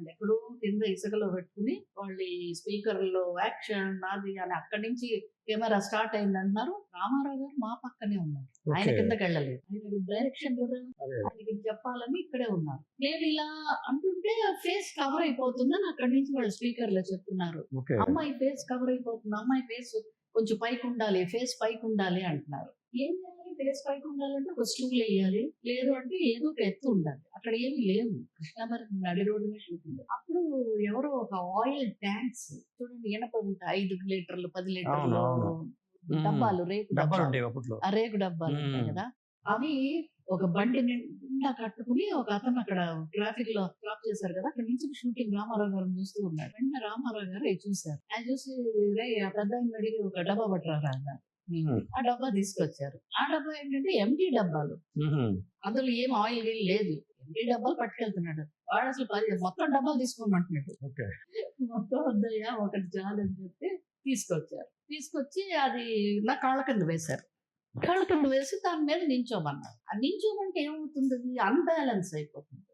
వాళ్ళు ఎక్కడో కింద ఇసుకలో పెట్టుకుని వాళ్ళు స్పీకర్లో యాక్షన్ అది అని అక్కడి నుంచి కెమెరా స్టార్ట్ అయింది అంటున్నారు రామారావు గారు మా పక్కనే ఉన్నారు. ఆయన కిందకి వెళ్ళలేదు. ఆయన డైరెక్షన్ ఆయనకి చెప్పాలని ఇక్కడే ఉన్నారు. నేను ఇలా అంటుంటే ఫేస్ కవర్ అయిపోతుందని అక్కడి నుంచి వాళ్ళు స్పీకర్లో చెప్తున్నారు అమ్మాయి ఫేస్ కవర్ అయిపోతుంది. అమ్మాయి ఫేస్ కొంచెం పైకి ఉండాలి ఫేస్ పైకి ఉండాలి అంటున్నారు. ఏం ఫేస్ పైకి ఉండాలంటే ఒక స్టూల్ వేయాలి. లేదు అంటే ఏదో ఒక ఎత్తు ఉండాలి. అక్కడ ఏమీ లేవు. కృష్ణామరి నడి రోడ్డు మీద షూటింగ్ అప్పుడు ఎవరో ఒక ఆయిల్ ట్యాంక్స్ చూడండి ఉంటాయి ఐదు లీటర్లు పది లీటర్లు. డబ్బాలు రేకు డబ్బాలు ఆ రేకు డబ్బాలు ఉంటాయి. కదా. అవి ఒక బండి నిండా కట్టుకుని ఒక అతను అక్కడ ట్రాఫిక్లో స్టాప్ చేశారు కదా. అక్కడ నుంచి షూటింగ్ రామారావు గారు చూస్తూ ఉన్నారు. వెంటనే రామారావు గారు చూశారు. ఆయన చూసి రే ఆ పెద్ద అడిగి ఒక డబ్బా పట్టరా. ఆ డబ్బా తీసుకొచ్చారు. ఆ డబ్బా ఏంటంటే ఎంటీ డబ్బాలు. అందులో ఏం ఆయిల్ లేదు. ఎంటీ డబ్బాలు పట్టుకెళ్తున్నాడు. వాడు అసలు పది మొత్తం డబ్బాలు తీసుకోమంటున్నాడు. ఓకే. మొత్తం వద్దయ్యా ఒకటి చాలని చెప్పి తీసుకొచ్చారు. తీసుకొచ్చి అది నా కాళ్ళ కింద వేశారు. కాళ్ళ కింద వేసి దాని మీద నించోమన్నారు. ఆ నించోమంటే ఏమవుతుంది అన్బ్యాలెన్స్ అయిపోతుంది.